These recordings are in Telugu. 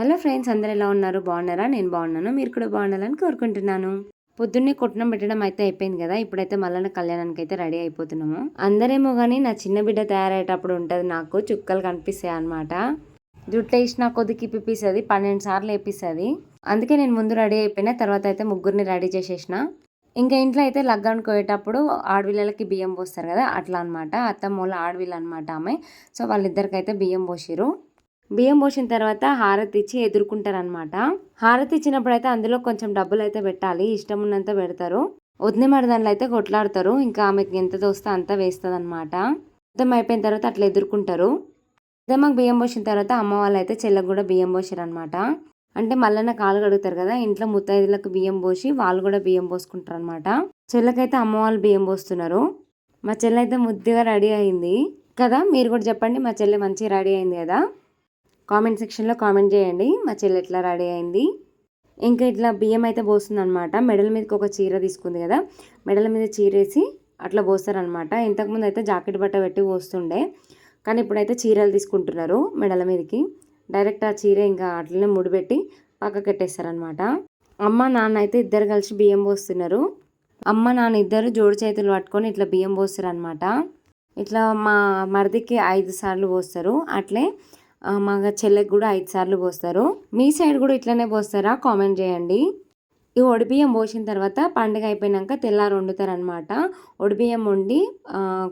హలో ఫ్రెండ్స్ అందరు ఎలా ఉన్నారు? బాగున్నారా? నేను బాగున్నాను. మీరు కూడా బాగుండాలని కోరుకుంటున్నాను. పొద్దున్నే కొట్టడం పెట్టడం అయితే అయిపోయింది కదా. ఇప్పుడైతే మళ్ళీ కళ్యాణానికి అయితే రెడీ అయిపోతున్నాము. అందరేమో కానీ నా చిన్న బిడ్డ తయారయ్యేటప్పుడు ఉంటుంది నాకు. చుక్కలు కనిపిస్తాయి అనమాట జుట్టు వేసిన కొద్దికి పిప్పిస్తుంది పన్నెండు సార్లు వేపిస్తుంది. అందుకే నేను ముందు రెడీ అయిపోయినా తర్వాత అయితే ముగ్గురిని రెడీ చేసేసిన. ఇంకా ఇంట్లో అయితే లగ్గానికి పోయేటప్పుడు ఆడవిళ్ళకి బియ్యం పోస్తారు కదా అట్లా అనమాట అత్తమ్మ వాళ్ళ ఆడవిళ్ళు అనమాట ఆమె. సో వాళ్ళిద్దరికైతే బియ్యం పోసిరు బియ్యం పోసిన తర్వాత హారతి ఇచ్చి ఎదుర్కొంటారనమాట హారతి ఇచ్చినప్పుడు అయితే అందులో కొంచెం డబ్బులు అయితే పెట్టాలి ఇష్టం ఉన్నంత పెడతారు. వదిన మరదాన్లు అయితే కొట్లాడతారు ఇంకా ఆమెకి ఎంత దోస్తే అంత వేస్తుంది అనమాట మొత్తం అయిపోయిన తర్వాత అట్లా ఎదుర్కొంటారు. అదే మాకు బియ్యం పోసిన తర్వాత అమ్మ వాళ్ళు అయితే చెల్లకు కూడా బియ్యం పోసారు అనమాట అంటే మళ్ళీ కాలు కడుగుతారు కదా ఇంట్లో ముత్తైదులకు బియ్యం పోసి వాళ్ళు కూడా బియ్యం పోసుకుంటారు అనమాట చెల్లకైతే అమ్మ వాళ్ళు బియ్యం పోస్తున్నారు. మా చెల్లె అయితే ముద్దుగా రెడీ అయింది. కదా మీరు కూడా చెప్పండి మా చెల్లె మంచిగా రెడీ అయింది కదా? కామెంట్ సెక్షన్లో కామెంట్ చేయండి. మా చెల్లి ఎట్లా రెడీ అయింది? ఇంకా ఇట్లా బియ్యం అయితే పోస్తుంది అనమాట మెడల మీదకి ఒక చీర తీసుకుంది కదా. మెడల మీద చీరేసి అట్లా పోస్తారనమాట ఇంతకుముందు అయితే జాకెట్ బట్ట పెట్టి పోస్తుండే. కానీ ఇప్పుడైతే చీరలు తీసుకుంటున్నారు మెడల మీదకి. డైరెక్ట్ ఆ చీర ఇంకా అట్లనే ముడిపెట్టి పక్కకు పెట్టేస్తారనమాట అమ్మ నాన్న అయితే ఇద్దరు కలిసి బియ్యం పోస్తున్నారు. అమ్మ నాన్న ఇద్దరు జోడు చేతులు పట్టుకొని ఇట్లా బియ్యం పోస్తారు అనమాట ఇట్లా మా మరిదికి ఐదు సార్లు పోస్తారు. అట్లే మా చెల్లెకి కూడా ఐదు సార్లు పోస్తారు. మీ సైడ్ కూడా ఇట్లనే పోస్తారా? కామెంట్ చేయండి. ఈ ఒడిబియ్యం పోసిన తర్వాత పండుగ అయిపోయినాక తెల్లారు వండుతారనమాట ఒడిబియ్యం వండి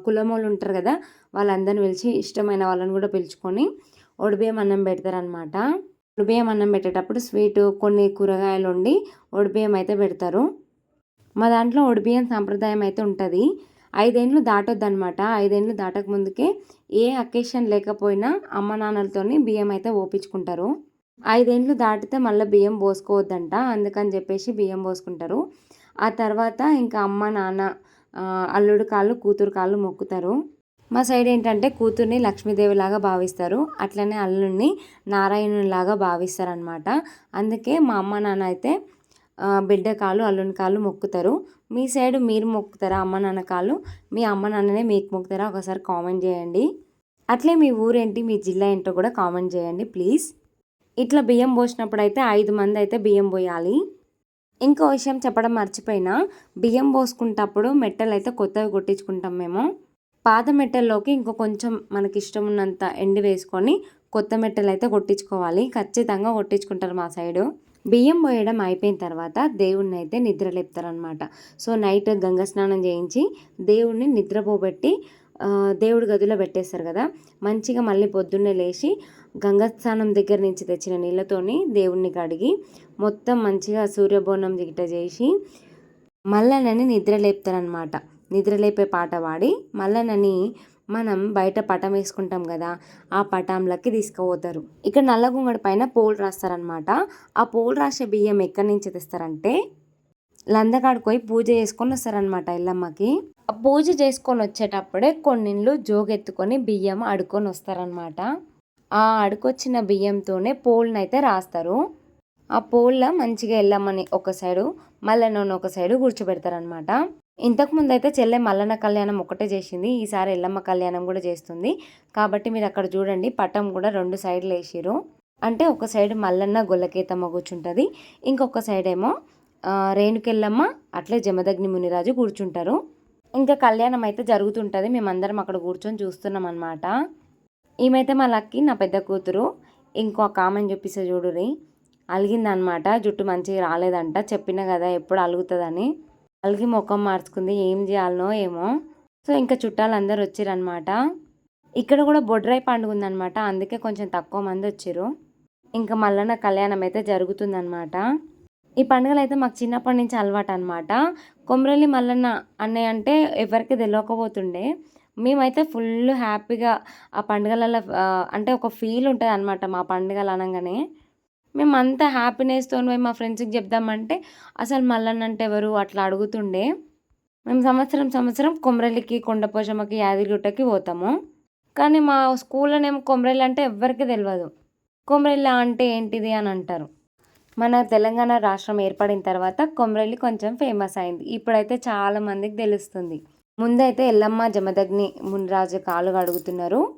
కులమోళ్ళు ఉంటారు కదా వాళ్ళందరిని పిలిచి ఇష్టమైన వాళ్ళని కూడా పిలుచుకొని ఒడిబియ్యం అన్నం పెడతారనమాట ఒడిబియ్యం అన్నం పెట్టేటప్పుడు స్వీట్ కొన్ని కూరగాయలు వండి ఒడిబియ్యం అయితే పెడతారు. మా దాంట్లో ఒడిబియ్యం సాంప్రదాయం అయితే ఉంటుంది. ఐదేండ్లు దాటొద్దనమాట ఐదేండ్లు దాటక ముందుకే ఏ అకేషన్ లేకపోయినా అమ్మ నాన్నలతోని బియ్యం అయితే ఓపించుకుంటారు. ఐదేండ్లు దాటితే మళ్ళీ బియ్యం పోసుకోవద్దంట. అందుకని చెప్పేసి బియ్యం పోసుకుంటారు. ఆ తర్వాత ఇంకా అమ్మ నాన్న అల్లుడు కాళ్ళు కూతురు కాళ్ళు మొక్కుతారు. మా సైడ్ ఏంటంటే కూతుర్ని లక్ష్మీదేవిలాగా భావిస్తారు. అట్లనే అల్లుడిని నారాయణునిలాగా భావిస్తారు అందుకే మా అమ్మ నాన్న అయితే బిడ్డ కాళ్ళు అల్లుని కాళ్ళు మొక్కుతారు. మీ సైడ్ మీరు మొక్కుతారా అమ్మ నాన్న కాళ్ళు? మీ అమ్మ నాన్ననే మీకు మొక్కుతారా? ఒకసారి కామెంట్ చేయండి. అట్లే మీ ఊరేంటి మీ జిల్లా ఏంటో కూడా కామెంట్ చేయండి ప్లీజ్. ఇట్లా బియ్యం పోసినప్పుడు అయితే ఐదు మంది అయితే బియ్యం పోయాలి. ఇంకో విషయం చెప్పడం మర్చిపోయినా బియ్యం పోసుకుంటప్పుడు మెట్టలు అయితే కొత్తవి కొట్టించుకుంటాం మేము. పాత మెట్టల్లోకి ఇంకో కొంచెం మనకి ఇష్టం ఉన్నంత ఎండి వేసుకొని కొత్త మెట్టలు అయితే కొట్టించుకోవాలి. ఖచ్చితంగా కొట్టించుకుంటారు మా సైడు. బియ్యం పోయడం అయిపోయిన తర్వాత దేవుణ్ణి అయితే నిద్ర లేపుతారనమాట సో నైట్ గంగ స్నానం చేయించి దేవుణ్ణి నిద్రపోబెట్టి దేవుడి గదిలో పెట్టేస్తారు కదా. మంచిగా మళ్ళీ పొద్దున్నే లేచి గంగస్నానం దగ్గర నుంచి తెచ్చిన నీళ్ళతోని దేవుణ్ణి కడిగి మొత్తం మంచిగా సూర్యబోనం దిగిట చేసి మల్లనని నిద్ర లేపుతారనమాట పాట పాడి మల్లనని మనం బయట పటం వేసుకుంటాం కదా ఆ పటంలకి తీసుకుపోతారు. ఇక్కడ నల్లగుంగడి పైన పోలు రాస్తారనమాట ఆ పోలు రాసే బియ్యం ఎక్కడి నుంచి తెస్తారంటే లందకాడికి పోయి పూజ చేసుకొని వస్తారనమాట ఎల్లమ్మకి. ఆ పూజ చేసుకొని వచ్చేటప్పుడే కొన్నిళ్ళు జోగెత్తుకొని బియ్యం అడుకొని వస్తారనమాట ఆ అడుకొచ్చిన బియ్యంతోనే పోల్ని అయితే రాస్తారు. ఆ పోల్ల మంచిగా ఎల్లమ్మని ఒక సైడు మళ్ళీ నూనె ఒక సైడు కూర్చోబెడతారనమాట ఇంతకుముందు అయితే చెల్లె మల్లన్న కళ్యాణం ఒకటే చేసింది ఈసారి ఎల్లమ్మ కళ్యాణం కూడా చేస్తుంది. కాబట్టి మీరు అక్కడ చూడండి పటం కూడా రెండు సైడ్లు వేసిరు అంటే ఒక సైడ్ మల్లన్న గొల్లకేతమ్మ కూర్చుంటుంది ఇంకొక సైడ్ ఏమో రేణుకెళ్ళమ్మ అట్లే జమదగ్ని మునిరాజు కూర్చుంటారు. ఇంకా కళ్యాణం అయితే జరుగుతుంటుంది మేమందరం అక్కడ కూర్చొని చూస్తున్నాం అనమాట ఈమెతే మా లక్కి నా పెద్ద కూతురు. ఇంకో కామెంట్ చూపిస్తే చూడురి అలిగిందనమాట జుట్టు మంచిగా రాలేదంట చెప్పిన కదా ఎప్పుడు అలుగుతుందని. అలిగి ముఖం మార్చుకుంది. ఏం చేయాలనో ఏమో. సో ఇంకా చుట్టాలు అందరు వచ్చారనమాట ఇక్కడ కూడా బొడ్రాయి పండుగ ఉందనమాట అందుకే కొంచెం తక్కువ మంది వచ్చారు ఇంకా మల్లన్న కళ్యాణం అయితే జరుగుతుందనమాట ఈ పండుగలు అయితే మాకు చిన్నప్పటి నుంచి అలవాటు అనమాట కొమరల్లి మల్లన్న అన్నయ్య అంటే ఎవరికి తెలియకపోతుండే మేమైతే ఫుల్ హ్యాపీగా ఆ పండుగలలో అంటే ఒక ఫీల్ ఉంటుంది అనమాట మా పండుగలు అనగానే. మేము అంత హ్యాపీనెస్తో పోయి మా ఫ్రెండ్స్కి చెప్దామంటే అసలు మల్లన్న అంటే ఎవరు అట్లా అడుగుతుండే. మేము సంవత్సరం సంవత్సరం కొమరలికి కొండపోషమ్మకి యాదగిరిగుట్టకి పోతాము. కానీ మా స్కూల్లోనేమో కొమరల్లి అంటే ఎవ్వరికి తెలియదు కొమరల్లి అంటే ఏంటిది అని అంటారు. మన తెలంగాణ రాష్ట్రం ఏర్పడిన తర్వాత కొమరల్లి కొంచెం ఫేమస్ అయింది. ఇప్పుడైతే చాలా మందికి తెలుస్తుంది. ముందైతే ఎల్లమ్మ జమదగ్ని మునిరాజు కాలు అడుగుతున్నారు.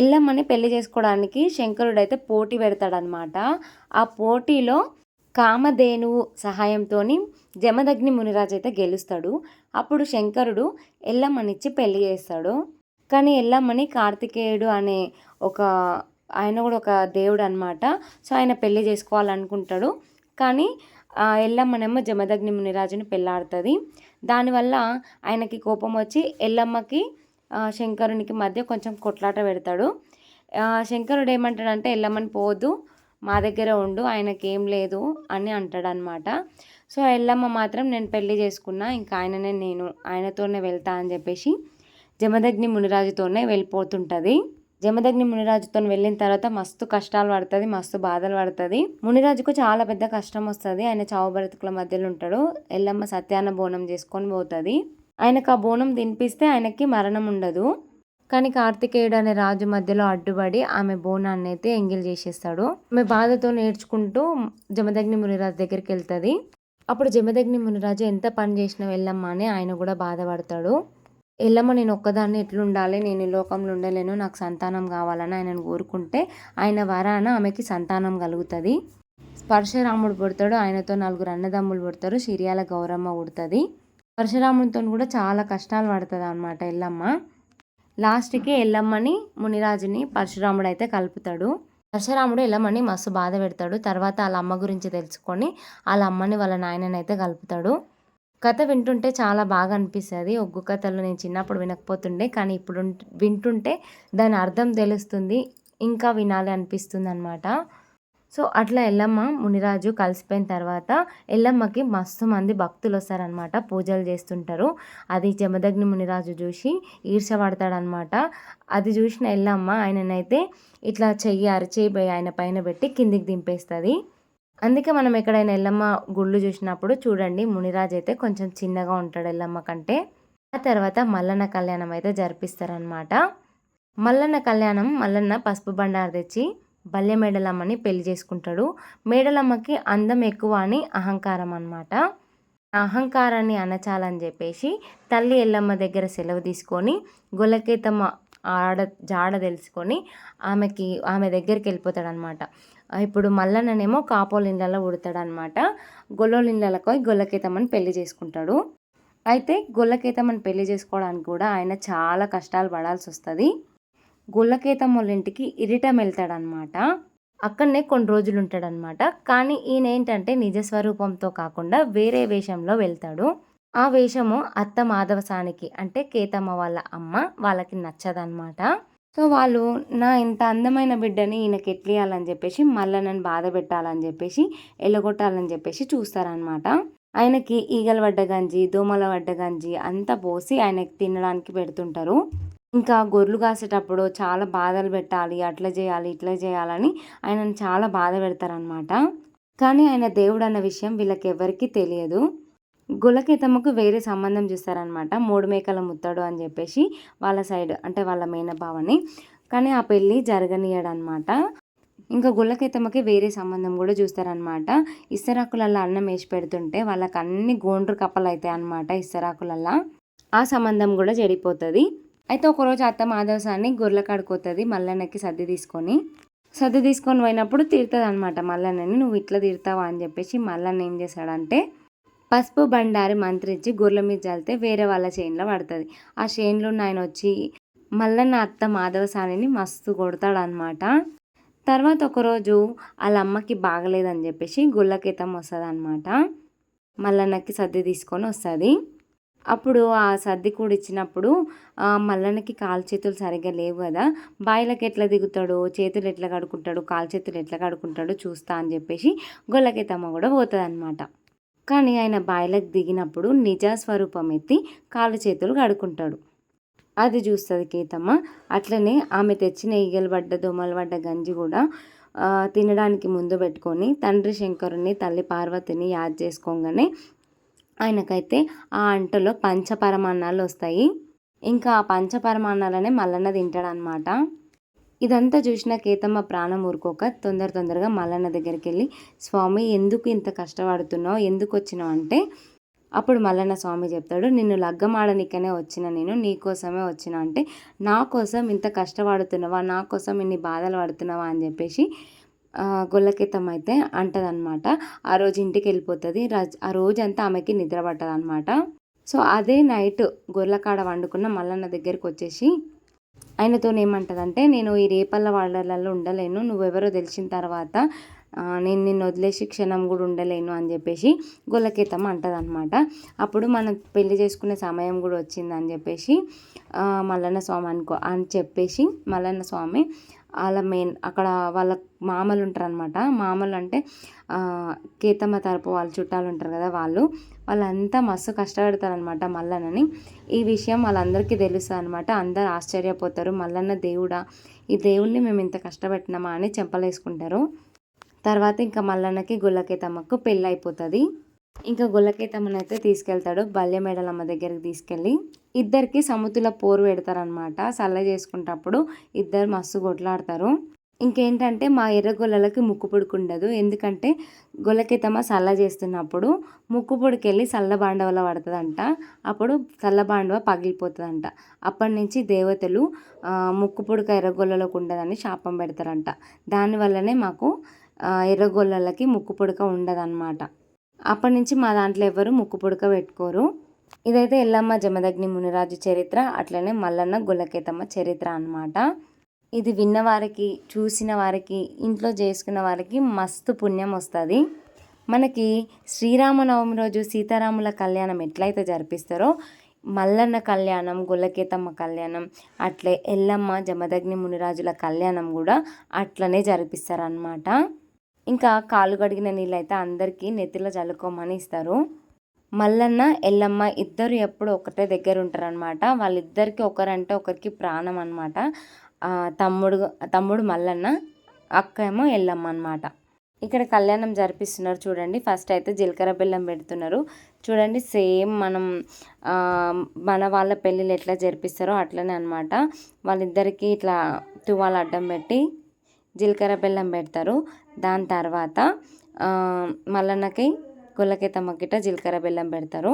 ఎల్లమ్మని పెళ్ళి చేసుకోవడానికి శంకరుడు అయితే పోటీ పెడతాడనమాట ఆ పోటీలో కామధేనువు సహాయంతో జమదగ్ని మునిరాజు అయితే గెలుస్తాడు. అప్పుడు శంకరుడు ఎల్లమ్మనిచ్చి పెళ్ళి చేస్తాడు. కానీ ఎల్లమ్మని కార్తికేయుడు అనే ఒక ఆయన కూడా ఒక దేవుడు అనమాట సో ఆయన పెళ్ళి చేసుకోవాలనుకుంటాడు. కానీ ఎల్లమ్మనేమో జమదగ్ని మునిరాజుని పెళ్ళాడుతుంది దానివల్ల ఆయనకి కోపం వచ్చి ఎల్లమ్మకి శంకరునికి మధ్య కొంచెం కొట్లాట పెడతాడు. శంకరుడు ఏమంటాడంటే ఎల్లమ్మని పోదు మా దగ్గర ఉండు ఆయనకి ఏం లేదు అని అంటాడనమాట సో ఎల్లమ్మ మాత్రం నేను పెళ్ళి చేసుకున్నా ఇంకా ఆయననే నేను ఆయనతోనే వెళ్తా అని చెప్పేసి జమదగ్ని మునిరాజుతోనే వెళ్ళిపోతుంటుంది. జమదగ్ని మునిరాజుతో వెళ్ళిన తర్వాత మస్తు కష్టాలు పడుతుంది మస్తు బాధలు పడుతుంది. మునిరాజుకు చాలా పెద్ద కష్టం వస్తుంది. ఆయన చావు బ్రతుకుల మధ్యలో ఉంటాడు. ఎల్లమ్మ సత్యాన్న బోనం చేసుకొని పోతుంది. ఆయనకు ఆ బోనం తినిపిస్తే ఆయనకి మరణం ఉండదు. కానీ కార్తికేయుడు అనే రాజు మధ్యలో అడ్డుపడి ఆమె బోనాన్ని అయితే ఎంగిల్ చేసేస్తాడు. ఆమె బాధతో నేర్చుకుంటూ జమదగ్ని మునిరాజు దగ్గరికి వెళ్తుంది. అప్పుడు జమదగ్ని మునిరాజు ఎంత పని చేసినా వెళ్ళమ్మ అని ఆయన కూడా బాధపడతాడు. ఎల్లమ్మ నేను ఒక్కదాన్ని ఎట్లుండాలి? నేను ఈ లోకంలో ఉండలేను. నాకు సంతానం కావాలని ఆయనను కోరుకుంటే ఆయన వరాన ఆమెకి సంతానం కలుగుతుంది. పరశురాముడు పుడతాడు. ఆయనతో నలుగురు అన్నదమ్ములు పుడతారు. సిరియాల గౌరమ్మ పుడుతుంది. పరశురాముడితో కూడా చాలా కష్టాలు పడుతుంది అనమాట ఎల్లమ్మ. లాస్ట్కి ఎల్లమ్మని మునిరాజుని పరశురాముడు అయితే కలుపుతాడు. పరశురాముడు ఎల్లమ్మని మస్తు బాధ పెడతాడు. తర్వాత వాళ్ళ అమ్మ గురించి తెలుసుకొని వాళ్ళ అమ్మని వాళ్ళ నాయననైతే కలుపుతాడు. కథ వింటుంటే చాలా బాగా అనిపిస్తుంది. ఒగ్గు కథలు నేను చిన్నప్పుడు వినకపోతుండే కానీ ఇప్పుడు వింటుంటే దాని అర్థం తెలుస్తుంది. ఇంకా వినాలి అనిపిస్తుంది అనమాట సో అట్లా ఎల్లమ్మ మునిరాజు కలిసిపోయిన తర్వాత ఎల్లమ్మకి మస్తు మంది భక్తులు వస్తారనమాట పూజలు చేస్తుంటారు. అది జమదగ్ని మునిరాజు చూసి ఈర్ష పడతాడనమాట అది చూసిన ఎల్లమ్మ ఆయననైతే ఇట్లా చెయ్యి అరిచేయి ఆయన పైన పెట్టి కిందికి దింపేస్తుంది. అందుకే మనం ఎక్కడైనా ఎల్లమ్మ గుళ్ళు చూసినప్పుడు చూడండి మునిరాజు అయితే కొంచెం చిన్నగా ఉంటాడు ఎల్లమ్మ కంటే. ఆ తర్వాత మల్లన్న కళ్యాణం అయితే జరిపిస్తారనమాట మల్లన్న కళ్యాణం మల్లన్న పసుపు బండారు తెచ్చి బల్లె మేడలమ్మని పెళ్ళి చేసుకుంటాడు. మేడలమ్మకి అందం ఎక్కువ అని అహంకారం అనమాట అహంకారాన్ని అనచాలని చెప్పేసి తల్లి ఎల్లమ్మ దగ్గర సెలవు తీసుకొని గొల్లకేతమ్మ ఆడ జాడ తెలుసుకొని ఆమెకి ఆమె దగ్గరికి వెళ్ళిపోతాడు అనమాట ఇప్పుడు మల్లన్ననేమో కాపోలిండ్లలో ఉడతాడనమాట గొల్లోల గొల్లకేతమ్మని పెళ్ళి చేసుకుంటాడు. అయితే గొల్లకేతమ్మని పెళ్ళి చేసుకోవడానికి కూడా ఆయన చాలా కష్టాలు పడాల్సి వస్తుంది. గొల్లకేతమ్మల ఇంటికి ఇరిటం వెళ్తాడనమాట అక్కడనే కొన్ని రోజులు ఉంటాడనమాట కానీ ఈయన ఏంటంటే నిజస్వరూపంతో కాకుండా వేరే వేషంలో వెళ్తాడు. ఆ వేషము అత్త మాధవసానికి అంటే కేతమ్మ వాళ్ళ అమ్మ వాళ్ళకి నచ్చదనమాట సో వాళ్ళు నా ఇంత అందమైన బిడ్డని ఈయనకి ఎట్లియాలని చెప్పేసి మళ్ళీ నన్ను బాధ పెట్టాలని చెప్పేసి ఎల్లగొట్టాలని చెప్పేసి చూస్తారనమాట ఆయనకి ఈగల వడ్డ గంజి దోమల వడ్డ గంజి అంతా పోసి ఆయనకి తినడానికి పెడుతుంటారు. ఇంకా గొర్రెలు కాసేటప్పుడు చాలా బాధలు పెట్టాలి అట్లా చేయాలి ఇట్లా చేయాలని ఆయనను చాలా బాధ పెడతారనమాట కానీ ఆయన దేవుడు అన్న విషయం వీళ్ళకి ఎవరికీ తెలియదు. గులకేతమ్మకు వేరే సంబంధం చూస్తారనమాట మూడు మేకల ముత్తడు అని చెప్పేసి వాళ్ళ సైడ్ అంటే వాళ్ళ మేనభావని కానీ ఆ పెళ్ళి జరగనీయడనమాట ఇంకా గుళ్ళకేతమ్మకి వేరే సంబంధం కూడా చూస్తారనమాట ఇస్తరాకులల్లా అన్నం వేసి పెడుతుంటే వాళ్ళకి అన్ని గోండ్రు కప్పలు అవుతాయి అనమాట ఇస్తరాకులల్లో. ఆ సంబంధం కూడా చెడిపోతుంది. అయితే ఒకరోజు అత్త మాధవసాన్ని గొర్రెల కాడుకోతుంది మల్లన్నకి సర్ది తీసుకొని. సర్ది తీసుకొని పోయినప్పుడు తిడుతుంది అనమాట మల్లన్నని నువ్వు ఇట్లా తిడతావా అని చెప్పేసి మల్లన్న ఏం చేశాడంటే పసుపు బండారి మంత్రించి గొర్రెల మీద చల్లితే వేరే వాళ్ళ చేనులో పడుతుంది. ఆ చేనులో ఆయన వచ్చి మల్లన్న అత్త మాధవసానిని మస్తు కొడతాడనమాట తర్వాత ఒకరోజు వాళ్ళ అమ్మకి బాగలేదని చెప్పేసి గుళ్ళకేతం వస్తుంది అనమాట మల్లన్నకి సర్ది తీసుకొని వస్తుంది. అప్పుడు ఆ సర్ది కూడా ఇచ్చినప్పుడు మల్లన్నకి కాలు చేతులు సరిగ్గా లేవు కదా. బాయిలకి ఎట్లా దిగుతాడు? చేతులు ఎట్లా కడుకుంటాడు కాలు చేతులు ఎట్లా కడుకుంటాడో చూస్తా అని చెప్పేసి గొల్లకేతమ్మ కూడా పోతుంది అనమాట కానీ ఆయన బాయిలకు దిగినప్పుడు నిజస్వరూపం ఎత్తి కాళ్ళు చేతులు కడుక్కుంటాడు. అది చూస్తుంది కేతమ్మ. అట్లనే ఆమె తెచ్చిన ఈగలు పడ్డ దోమలు పడ్డ గంజి కూడా తినడానికి ముందు పెట్టుకొని తండ్రి శంకరుని తల్లి పార్వతిని యాద్ చేసుకోగానే ఆయనకైతే ఆ అంటలో పంచపరమాన్నాలు వస్తాయి. ఇంకా ఆ పంచపరమాన్నాలనే మల్లన్న తింటాడనమాట ఇదంతా చూసిన కేతమ్మ ప్రాణం ఊరుకోక తొందర తొందరగా మల్లన్న దగ్గరికి వెళ్ళి స్వామి ఎందుకు ఇంత కష్టపడుతున్నావు? ఎందుకు వచ్చినావు? అంటే అప్పుడు మల్లన్న స్వామి చెప్తాడు నిన్ను లగ్గమాడనికనే వచ్చిన నేను నీకోసమే వచ్చిన. అంటే నా కోసం ఇంత కష్టపడుతున్నావా? నా కోసం ఇన్ని బాధలు పడుతున్నావా? అని చెప్పేసి గొల్లకితం అయితే అంటదనమాట ఆ రోజు ఇంటికి వెళ్ళిపోతుంది ఆ రోజంతా ఆమెకి నిద్ర పట్టదనమాట సో అదే నైట్ గొర్రెకాడ వండుకున్న మల్లన్న దగ్గరికి వచ్చేసి ఆయనతో ఏమంటదంటే నేను ఈ రేపల్ల వాళ్ళలో ఉండలేను. నువ్వెవరో తెలిసిన తర్వాత నేను నిన్ను వదిలేసి క్షణం కూడా ఉండలేను అని చెప్పేసి గొల్లకేతమ్మ అంటదనమాట అప్పుడు మనం పెళ్ళి చేసుకునే సమయం కూడా వచ్చిందని చెప్పేసి మల్లన్న స్వామి అనుకో అని చెప్పేసి మల్లన్న స్వామి వాళ్ళ మెయిన్ అక్కడ వాళ్ళ మామలు ఉంటారనమాట మామలు అంటే కేతమ్మ తరపు వాళ్ళ చుట్టాలు ఉంటారు కదా వాళ్ళు వాళ్ళంతా మస్తు కష్టపడతారనమాట మల్లన్నని. ఈ విషయం వాళ్ళందరికీ తెలుస్తుంది అనమాట అందరు ఆశ్చర్యపోతారు. మల్లన్న దేవుడా ఈ దేవుణ్ణి మేము ఇంత కష్టపెట్టినామా అని చెంపలేసుకుంటారు. తర్వాత ఇంకా మల్లన్నకి గుల్లకేతమ్మకు పెళ్ళి అయిపోతుంది ఇంకా గుల్లకేతమ్మని అయితే తీసుకెళ్తాడు బల్యమేడలమ్మ దగ్గరికి తీసుకెళ్ళి. ఇద్దరికి సముతుల పోరు పెడతారనమాట సల్ల చేసుకుంటప్పుడు ఇద్దరు మస్తు కొట్లాడతారు. ఇంకేంటంటే మా ఎర్రగొల్లలకి ముక్కు పుడుకుండదు ఎందుకంటే గొల్లకెతమ్మ సల్ల చేస్తున్నప్పుడు ముక్కు పుడికెళ్ళి సల్ల బాండవల పడుతుందంట. అప్పుడు సల్ల బాండవ పగిలిపోతుందంట. అప్పటి నుంచి దేవతలు ముక్కు పుడక ఎర్రగొల్లలకు ఉండదని శాపం పెడతారంట. దానివల్లనే మాకు ఎర్రగొల్లలకి ముక్కు పుడక ఉండదన్నమాట. అప్పటి నుంచి మా దాంట్లో ఎవరు ముక్కు పుడక పెట్టుకోరు. ఇదైతే ఎల్లమ్మ జమదగ్ని మునిరాజు చరిత్ర అట్లనే మల్లన్న గొల్లకేతమ్మ చరిత్ర అనమాట ఇది విన్నవారికి చూసిన వారికి ఇంట్లో చేసుకున్న వారికి మస్తు పుణ్యం వస్తుంది. మనకి శ్రీరామనవమి రోజు సీతారాముల కళ్యాణం ఎట్లయితే జరిపిస్తారో మల్లన్న కళ్యాణం గుల్లకేతమ్మ కళ్యాణం అట్లే ఎల్లమ్మ జమదగ్ని మునిరాజుల కళ్యాణం కూడా అట్లనే జరిపిస్తారనమాట ఇంకా కాలు కడిగిన నీళ్ళు అయితే అందరికీ నెత్తిలో చల్లుకోమని ఇస్తారు. మల్లన్న ఎల్లమ్మ ఇద్దరు ఎప్పుడు ఒకటే దగ్గర ఉంటారనమాట వాళ్ళిద్దరికి ఒకరంటే ఒకరికి ప్రాణం అనమాట తమ్ముడు తమ్ముడు మల్లన్న అక్క ఏమో ఎల్లమ్మ అనమాట ఇక్కడ కళ్యాణం జరిపిస్తున్నారు చూడండి. ఫస్ట్ అయితే జీలకర్ర బెల్లం పెడుతున్నారు. చూడండి సేమ్ మనం మన వాళ్ళ పెళ్ళిళ్ళు ఎట్లా జరిపిస్తారో అట్లనే అనమాట వాళ్ళిద్దరికీ ఇట్లా తువాలు అడ్డం పెట్టి జీలకర్ర బెల్లం పెడతారు. దాని తర్వాత మల్లన్నకి గుల్లకెత్తమ్మ తమ్మకిట జీలకర్ర బెల్లం పెడతారు.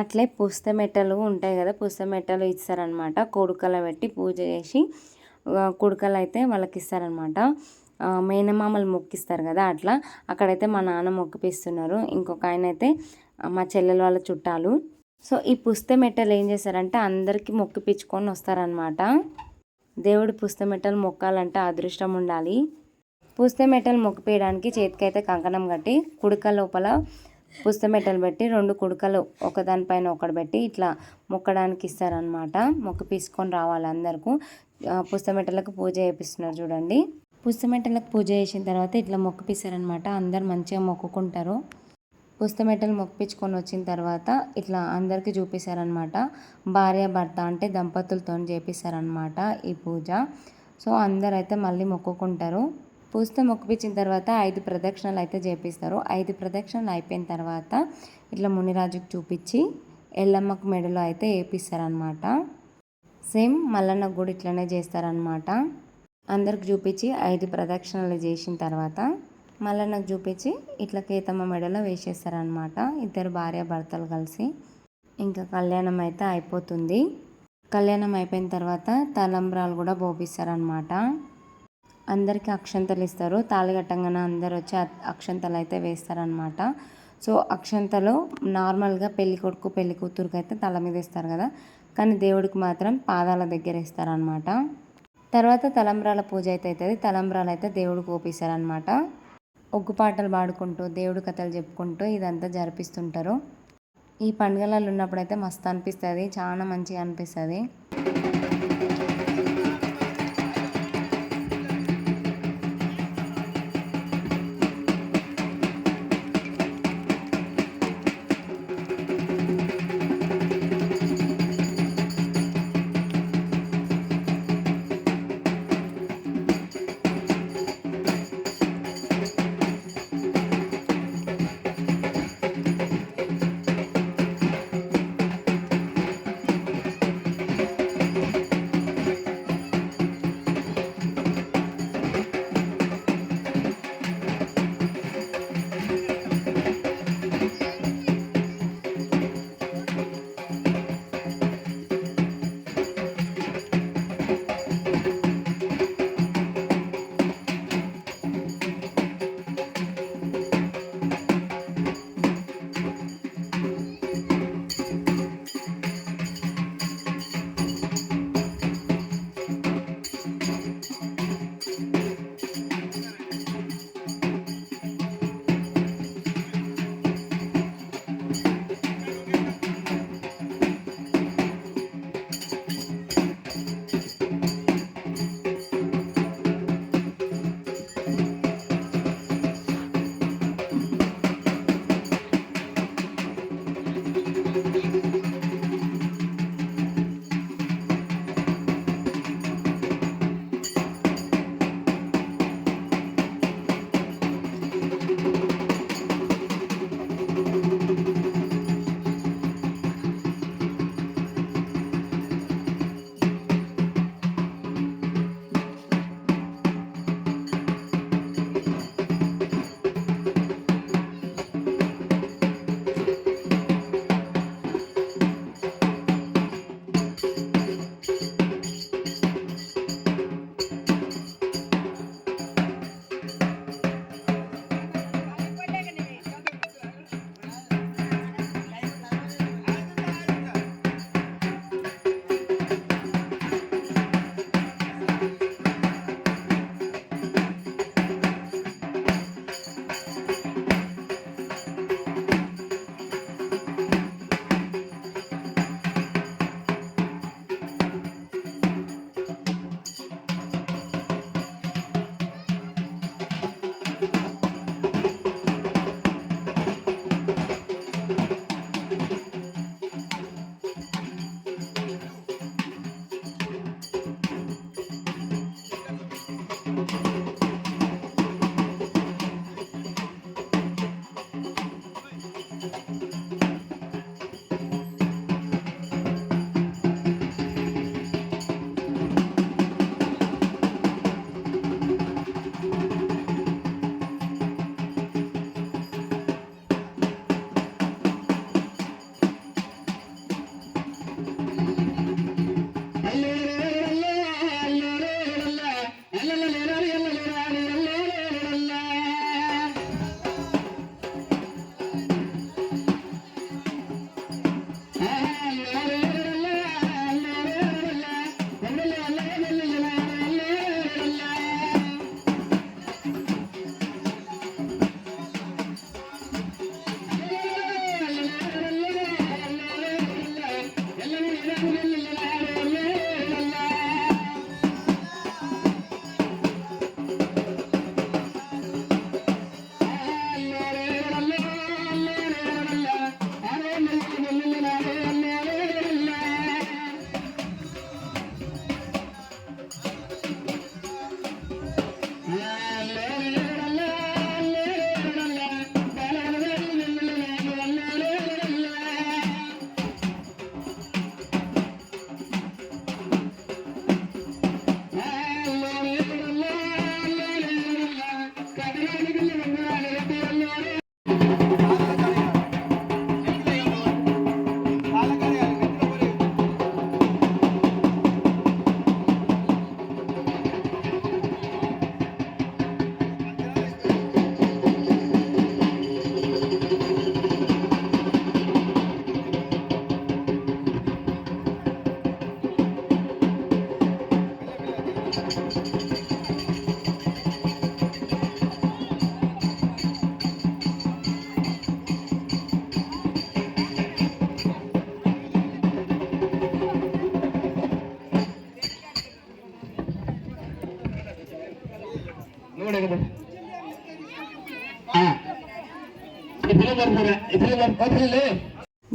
అట్లే పుస్త మెట్టలు ఉంటాయి కదా పుస్త మెట్టలు ఇస్తారనమాట కొడుకల పెట్టి పూజ చేసి కొడుకలు అయితే వాళ్ళకి ఇస్తారనమాట మేనమామలు మొక్కిస్తారు కదా అట్లా. అక్కడైతే మా నాన్న మొక్కిపిస్తున్నారు. ఇంకొక ఆయన అయితే మా చెల్లెల వాళ్ళ చుట్టాలు. సో ఈ పుస్త మెట్టలు ఏం చేస్తారంటే అందరికీ మొక్కిపించుకొని వస్తారనమాట దేవుడు పుస్తమెట్టలు మొక్కాలంటే అదృష్టం ఉండాలి. పుస్త మెట్టలు మొక్కిపోయడానికి చేతికైతే కంకణం కట్టి కుడుక లోపల పుస్తమెటలు పెట్టి రెండు కుడుకలు ఒకదానిపైన ఒకటి పెట్టి ఇట్లా మొక్కడానికి ఇస్తారనమాట మొక్క పీసుకొని రావాలి అందరికీ. పుస్తమెట్టలకు పూజ చేపిస్తున్నారు చూడండి. పుస్తమెట్టలకు పూజ చేసిన తర్వాత ఇట్లా మొక్కిపిస్తారనమాట అందరు మంచిగా మొక్కుకుంటారు. పుస్తమెట్టలు మొక్కించుకొని వచ్చిన తర్వాత ఇట్లా అందరికీ చూపిస్తారనమాట భార్య భర్త అంటే దంపతులతో చేపిస్తారనమాట ఈ పూజ. సో అందరైతే మళ్ళీ మొక్కుకుంటారు. పూస్తే మొక్కిపించిన తర్వాత ఐదు ప్రదక్షిణలు అయితే చేపిస్తారు. ఐదు ప్రదక్షిణలు అయిపోయిన తర్వాత ఇట్లా మునిరాజుకి చూపించి ఎల్లమ్మకు మెడలో అయితే వేపిస్తారనమాట సేమ్ మల్లన్న కూడా ఇట్లనే చేస్తారనమాట అందరికి చూపించి ఐదు ప్రదక్షిణలు చేసిన తర్వాత మళ్ళీ నాకు చూపించి ఇట్లా కేతమ్మ మెడలో వేసేస్తారనమాట ఇద్దరు భార్య భర్తలు కలిసి. ఇంకా కళ్యాణం అయితే అయిపోతుంది. కళ్యాణం అయిపోయిన తర్వాత తలంబ్రాలు కూడా పోపిస్తారనమాట అందరికీ అక్షంతలు ఇస్తారు. తాళి కట్టంగానే అందరు వచ్చి అక్షంతలు అయితే వేస్తారనమాట సో అక్షంతలు నార్మల్గా పెళ్ళి కొడుకు పెళ్ళి కూతురుకి అయితే తల మీద ఇస్తారు కదా. కానీ దేవుడికి మాత్రం పాదాల దగ్గర ఇస్తారనమాట తర్వాత తలంబ్రాల పూజ అయితే అవుతుంది తలంబ్రాలు అయితే దేవుడికి ఓపిస్తారనమాట ఒగ్గు పాటలు పాడుకుంటూ దేవుడి కథలు చెప్పుకుంటూ ఇదంతా జరిపిస్తుంటారు. ఈ పండుగలలో ఉన్నప్పుడైతే మస్తు అనిపిస్తుంది చాలా మంచిగా అనిపిస్తుంది.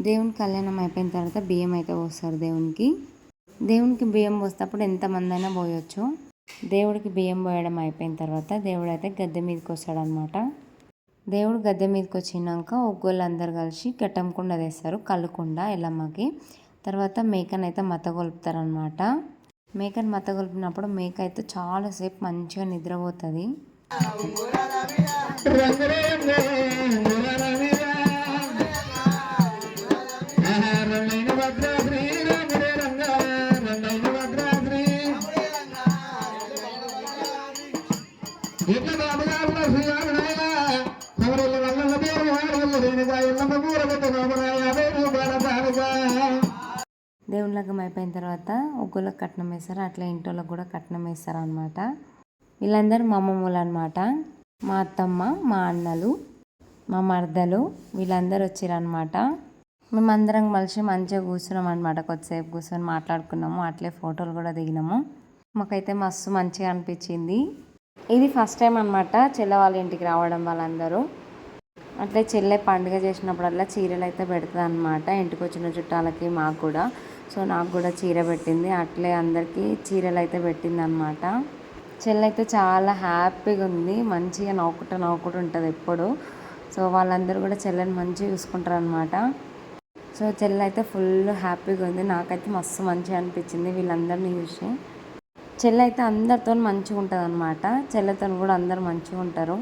దేవుని కళ్యాణం అయిపోయిన తర్వాత బియ్యం అయితే పోస్తారు దేవునికి. దేవునికి బియ్యం పోసేటప్పుడు ఎంతమంది అయినా పోయొచ్చు. దేవుడికి బియ్యం పోయడం అయిపోయిన తర్వాత దేవుడు అయితే గద్దె మీదకి వస్తాడనమాట దేవుడు గద్దె మీదకి వచ్చినాక ఒగ్గోళ్ళు అందరు కలిసి గట్టంకుండ తెస్తారు కళ్ళుకుండ ఎల్లమ్మకి. తర్వాత మేకనైతే మత కొలుపుతారనమాట మేకను మత మేక అయితే చాలాసేపు మంచిగా నిద్రపోతుంది. దేవుని లగ్గం అయిపోయిన తర్వాత ఒగ్గులకు కట్నం వేస్తారు. అట్లా ఇంటోళ్ళకి కూడా కట్నం వేస్తారు అనమాట వీళ్ళందరూ మా అమ్మమ్మలు అనమాట మా అత్తమ్మ మా అన్నలు మా మర్దలు వీళ్ళందరూ వచ్చారనమాట మేమందరం కలిసి మంచిగా కూర్చున్నాం అనమాట కొద్దిసేపు కూర్చొని మాట్లాడుకున్నాము. అట్లే ఫోటోలు కూడా దిగినాము. మాకైతే మస్తు మంచిగా అనిపించింది. ఇది ఫస్ట్ టైం అనమాట చెల్ల వాళ్ళ ఇంటికి రావడం వాళ్ళందరూ. అట్లే చెల్లె పండుగ చేసినప్పుడల్లా చీరలు అయితే పెడుతుంది అనమాట ఇంటికి వచ్చిన చుట్టాలకి మాకు కూడా. సో నాకు కూడా చీర పెట్టింది. అట్లే అందరికీ చీరలు అయితే పెట్టింది అనమాట చెల్లైతే అయితే చాలా హ్యాపీగా ఉంది మంచిగా నవ్వుకుంటూ నవ్వుకుంటూ ఉంటుంది ఎప్పుడు. సో వాళ్ళందరూ కూడా చెల్లెని మంచిగా చూసుకుంటారు అనమాట సో చెల్లె అయితే ఫుల్ హ్యాపీగా ఉంది నాకైతే మస్తు మంచిగా అనిపించింది వీళ్ళందరినీ చూసి. చెల్లె అయితే అందరితో మంచిగా ఉంటుంది అనమాట చెల్లెతో కూడా అందరు మంచిగా ఉంటారు.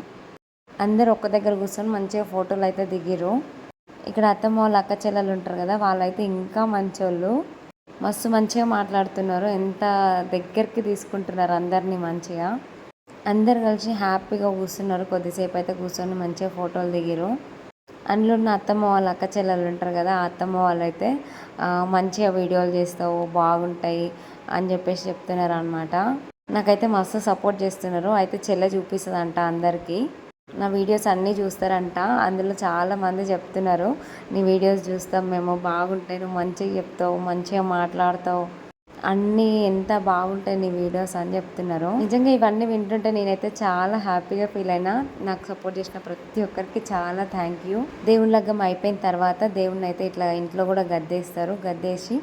అందరు ఒక్క దగ్గర కూర్చొని మంచిగా ఫోటోలు అయితే దిగిరు ఇక్కడ అత్తమ్మ వాళ్ళ అక్క చెల్లెలు ఉంటారు కదా వాళ్ళైతే ఇంకా మంచోళ్ళు. మస్తు మంచిగా మాట్లాడుతున్నారు. ఎంత దగ్గరికి తీసుకుంటున్నారు అందరినీ మంచిగా. అందరు కలిసి హ్యాపీగా కూర్చున్నారు. కొద్దిసేపు అయితే కూర్చొని మంచిగా ఫోటోలు దిగిరు అందులో ఉన్న అత్తమ్మ వాళ్ళ అక్క చెల్లెలు ఉంటారు కదా ఆ అత్తమ్మ వాళ్ళైతే అయితే మంచిగా వీడియోలు చేస్తావు బాగుంటాయి అని చెప్పేసి చెప్తున్నారు అనమాట నాకైతే మస్తు సపోర్ట్ చేస్తున్నారు. అయితే చెల్లె చూపిస్తుంది అంట అందరికీ. నా వీడియోస్ అన్నీ చూస్తారంట. అందులో చాలామంది చెప్తున్నారు నీ వీడియోస్ చూస్తాం మేము బాగుంటాయి నువ్వు మంచిగా చెప్తావు మంచిగా మాట్లాడతావు అన్నీ ఎంత బాగుంటాయి నీ వీడియోస్ అని చెప్తున్నారు. నిజంగా ఇవన్నీ వింటుంటే నేనైతే చాలా హ్యాపీగా ఫీల్ అయినా నాకు సపోర్ట్ చేసిన ప్రతి ఒక్కరికి చాలా థ్యాంక్ యూ. దేవుని లగ్గం అయిపోయిన తర్వాత దేవుణ్ణి అయితే ఇట్లా ఇంట్లో కూడా గద్దేస్తారు. గద్దేసి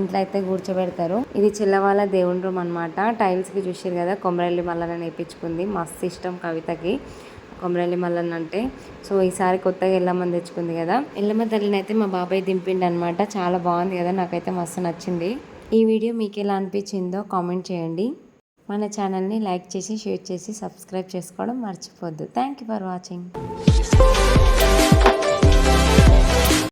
ఇంట్లో అయితే కూర్చోబెడతారు. ఇది చిల్లవాళ్ళ దేవుని రూమ్ అనమాట టైల్స్కి చూసారు కదా కొమరల్లి మల్లన నేర్పించుకుంది. మస్తు ఇష్టం కవితకి. కొమరల్లి మల్లన్న అంటే. సో ఈసారి కొత్తగా ఎల్లమ్మని తెచ్చుకుంది కదా. ఎల్లమ్మ తల్లిని అయితే మా బాబాయ్ దింపిండి అనమాట చాలా బాగుంది కదా నాకైతే మస్తు నచ్చింది. ఈ వీడియో మీకు ఎలా అనిపించిందో కామెంట్ చేయండి. మన ఛానల్ని లైక్ చేసి షేర్ చేసి సబ్స్క్రైబ్ చేసుకోవడం మర్చిపోద్దు. Thank you for watching